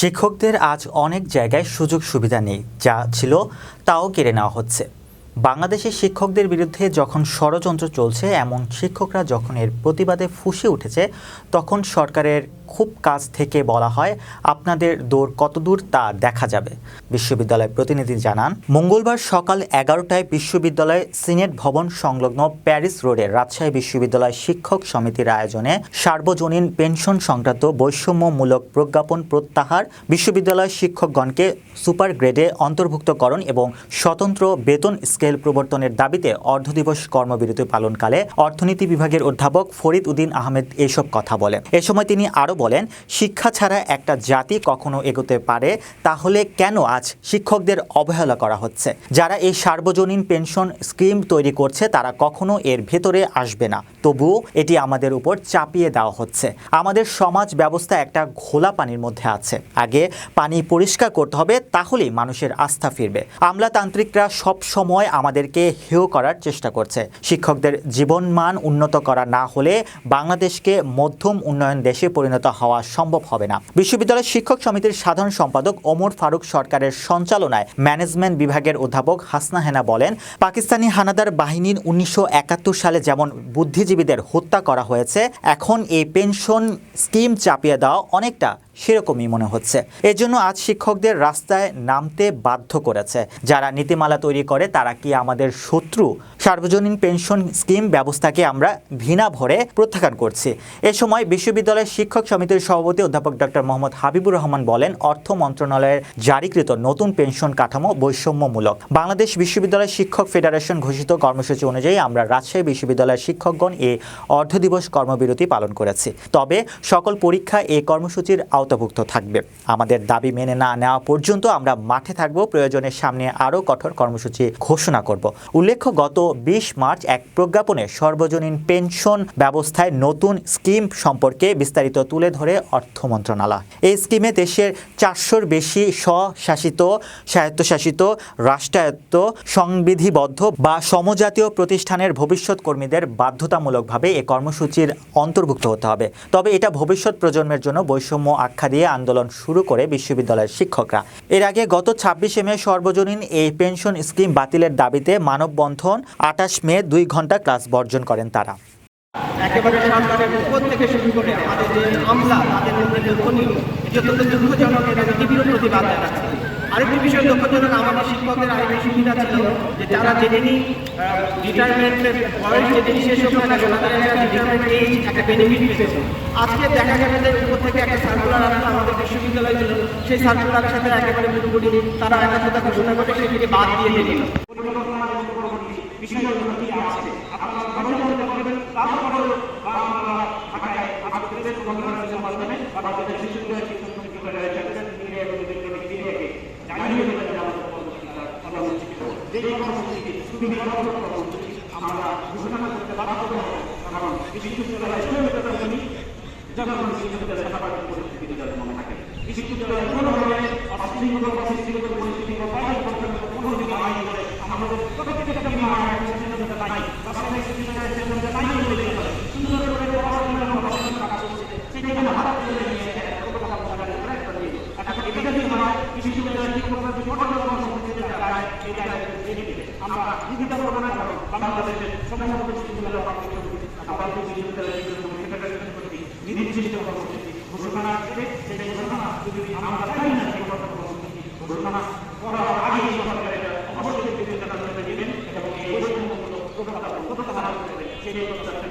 শিক্ষকদের আজ অনেক জায়গায় সুযোগ সুবিধা নেই যা ছিল তাও কেড়ে নেওয়া হচ্ছে। বাংলাদেশের শিক্ষকদের বিরুদ্ধে যখন ষড়যন্ত্র চলছে, এমন শিক্ষকরা যখন এর প্রতিবাদে ফুঁসে উঠেছে, তখন সরকারের খুব কাছ থেকে বলা হয়, আপনাদের দৌড় কতদূর তা দেখা যাবে? বিশ্ববিদ্যালয় প্রতিনিধি জানান, মঙ্গলবার সকাল এগারোটায় বিশ্ববিদ্যালয় সিনেট ভবন সংলগ্ন প্যারিস রোডের রাজশাহী বিশ্ববিদ্যালয় শিক্ষক সমিতির আয়োজনে সার্বজনীন পেনশন সংক্রান্ত বৈষম্যমূলক প্রজ্ঞাপন প্রত্যাহার বিশ্ববিদ্যালয় শিক্ষকগণকে সুপার গ্রেডে অন্তর্ভুক্তকরণ এবং স্বতন্ত্র বেতন স্কেল প্রবর্তনের দাবিতে অর্ধদিবস কর্মবিরতি পালনকালে অর্থনীতি বিভাগের অধ্যাপক ফরিদ উদ্দিন আহমেদ এসব কথা বলেন। এ সময় তিনি আরও বলেন, শিক্ষা ছাড়া একটা জাতি কখনো এগোতে পারে, তাহলে কেন আজ শিক্ষকদের অবহেলা করা হচ্ছে? যারা এই সার্বজনীন পেনশন স্কিম তৈরি করছে, তারা কখনো এর ভেতরে আসবে না। তবুও এটি আমাদের উপর চাপিয়ে দেওয়া হচ্ছে। আমাদের সমাজ ব্যবস্থা একটা ঘোলা পানির মধ্যে আছে। আগে পানি পরিষ্কার করতে হবে, তাহলেই মানুষের আস্থা ফিরবে। আমলাতান্ত্রিকরা সব সময় আমাদেরকে হেয় করার চেষ্টা করছে। শিক্ষকদের জীবনমান উন্নত করা না হলে বাংলাদেশকে মধ্যম উন্নয়ন দেশে পরিণত হওয়া সম্ভব হবে না। বিশ্ববিদ্যালয় শিক্ষক সমিতির সাধারণ সম্পাদক ওমর ফারুক সরকারের সঞ্চালনায় ম্যানেজমেন্ট বিভাগের অধ্যাপক হাসনা হেনা বলেন, পাকিস্তানি হানাদার বাহিনীর উনিশশো একাত্তর সালে যেমন বুদ্ধিজীবীদের হত্যা করা হয়েছে, এখন এই পেনশন স্কিম চাপিয়ে দেওয়া অনেকটা সেরকমই মনে হচ্ছে। এজন্য আজ শিক্ষকদের রাস্তায় নামতে বাধ্য করেছে। যারা নীতিমালা তৈরি করে, তারা কি আমাদের শত্রু? সার্বজনীন পেনশন স্কিম ব্যবস্থাকে আমরা ঘৃণা ভরে প্রত্যাখ্যান করছি। এ সময় বিশ্ববিদ্যালয়ের শিক্ষক সমিতির সভাপতি অধ্যাপক ডক্টর মোহাম্মদ হাবিবুর রহমান বলেন, অর্থ মন্ত্রণালয়ের জারিকৃত নতুন পেনশন কাঠামো বৈষম্যমূলক। বাংলাদেশ বিশ্ববিদ্যালয় শিক্ষক ফেডারেশন ঘোষিত কর্মসূচি অনুযায়ী আমরা রাজশাহী বিশ্ববিদ্যালয়ের শিক্ষকগণ এ অর্ধ দিবস কর্মবিরতি পালন করেছি। তবে সকল পরীক্ষা এই কর্মসূচির আওতাভুক্ত থাকবে। আমাদের দাবি মেনে না নেওয়া পর্যন্ত আমরা মাঠে থাকব। প্রয়োজনের সামনে আরও কঠোর কর্মসূচি ঘোষণা করব। উল্লেখ্য, গত বিশ মার্চ এক প্রজ্ঞাপনে সর্বজনীন পেনশন ব্যবস্থায় নতুন স্কিম সম্পর্কে বিস্তারিত তুলে ধরে অর্থ মন্ত্রণালয়। এই স্কিমে দেশের চারশোর বেশি স্বশাসিত, স্বায়ত্তশাসিত, রাষ্ট্রায়ত্ত, সংবিধিবদ্ধ বা সমজাতীয় প্রতিষ্ঠানের ভবিষ্যৎ কর্মীদের বাধ্যতামূলকভাবে এ কর্মসূচির অন্তর্ভুক্ত হতে হবে। তবে এটা ভবিষ্যৎ প্রজন্মের জন্য বৈষম্য আখ্যা দিয়ে আন্দোলন শুরু করে বিশ্ববিদ্যালয়ের শিক্ষকরা। এর আগে গত ছাব্বিশে মে সর্বজনীন এই পেনশন স্কিম বাতিলের দাবিতে মানববন্ধন আঠাশ মে দুই ঘণ্টা ক্লাস বর্জন করেন তারা। একেবারে আরেকটি বিষয় লক্ষ্য দুঃখজনক আমাদের শিক্ষকদের আরেকটি সুবিধা ছিল যে তারা যেদিনই রিটায়ারমেন্টের বয়স যেদিনই শেষ হোক না কেন, তাদের একটা রিটায়ারমেন্ট এজ একটা বেনিফিট পেত আজকে দেখা গেছে যে উপর থেকে একটা সার্কুলার আসলো আমাদের বিশ্ববিদ্যালয় ছিল সেই সার্কুলারের সাথে একেবারে পুরোপুরি তারা একাত্মতা ঘোষণা করে সেটিকে বাদ দিয়ে দিল। আপনারা গণতন্ত্র করবেন তারপরেও বাংলা ঢাকায় আজকে দেশ গণতন্ত্রের মাধ্যমে বাংলাদেশের শিশুদের শিক্ষক সমিতি করে রয়েছে ফিরে এবং ফিরে রেখে জানিয়ে দেবেন যে আমাদের কর্মসূচি পরিস্থিতি থাকে বিশ্ববিদ্যালয় কোনোভাবে পরিস্থিতি আমাদের প্রত্যেকটা বিশ্ববিদ্যালয়ের নাই বলে পারে সুন্দর করে পড়াশোনা এবং গবেষণা কাজ করছে সেখানে হাত তুলে নিয়ে এখন এটা যদি হয় বিশ্ববিদ্যালয়ের শিক্ষকরা যদি কঠোর কর্মসূচিতে যায় এটা আমরা বিভিন্ন প্রমাণ করো বাংলাদেশের সমস্ত বিশ্ববিদ্যালয় আমরা বিশ্ববিদ্যালয়ের নির্দিষ্ট কর্মসূচি ঘোষণা করে সেই ঘোষণা। যদি আমরা চাই না সেই কর্মসূচি ঘোষণা করার আগে সরকারের অবশ্যই বিভিন্ন নেবেন এবং এই বৈষম্য প্রত্যাহার করবে সেই প্রত্যাশা